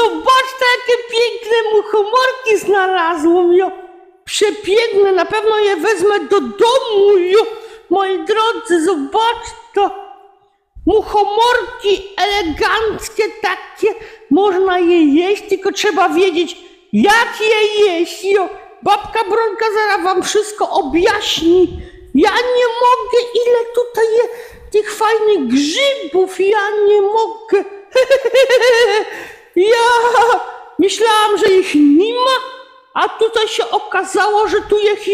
Zobaczcie, jakie piękne muchomorki znalazłam, jo. Przepiękne, na pewno je wezmę do domu, jo. Moi drodzy, zobaczcie. Muchomorki eleganckie takie, można je jeść, tylko trzeba wiedzieć, jak je jeść, jo. Babka Bronka zaraz wam wszystko objaśni. Ja nie mogę, ile tutaj jest tych fajnych grzybów, ja nie mogę. Myślałam, że ich nie ma, a tutaj się okazało, że tu ich,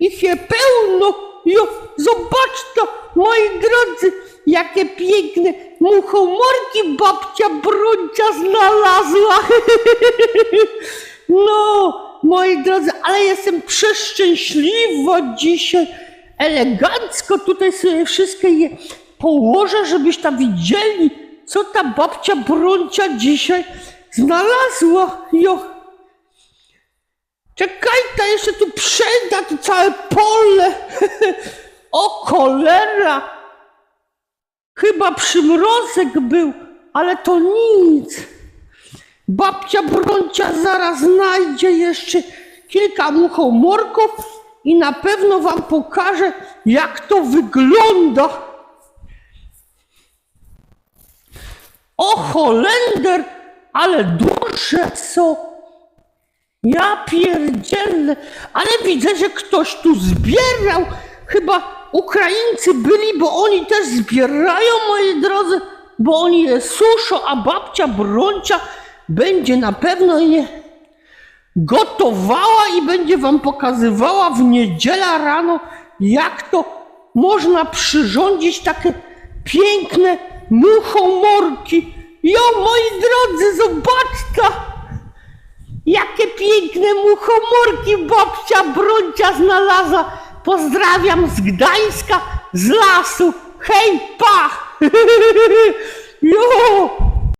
ich je pełno. Jo, zobaczcie, moi drodzy, jakie piękne muchomorki babcia Broncia znalazła. No, moi drodzy, ale jestem przeszczęśliwa dzisiaj. Elegancko tutaj sobie wszystkie je położę, żebyście widzieli, co ta babcia Broncia dzisiaj znalazła. Jo. Czekajcie, jeszcze tu przejdę, tu całe pole. o cholera! Chyba przymrozek był, ale to nic. Babcia Broncia zaraz znajdzie jeszcze kilka muchomorków i na pewno wam pokaże, jak to wygląda. O Holender, ale duże są. Ja pierdzielę, ale widzę, że ktoś tu zbierał. Chyba Ukraińcy byli, bo oni też zbierają, moi drodzy, bo oni je suszą, a babcia Broncia będzie na pewno je gotowała i będzie wam pokazywała w niedzielę rano, jak to można przyrządzić takie piękne muchomorki. Jo, moi drodzy, zobaczcie! Jakie piękne muchomorki babcia Broncia znalazła. Pozdrawiam z Gdańska, z lasu. Hej, pa! Jo!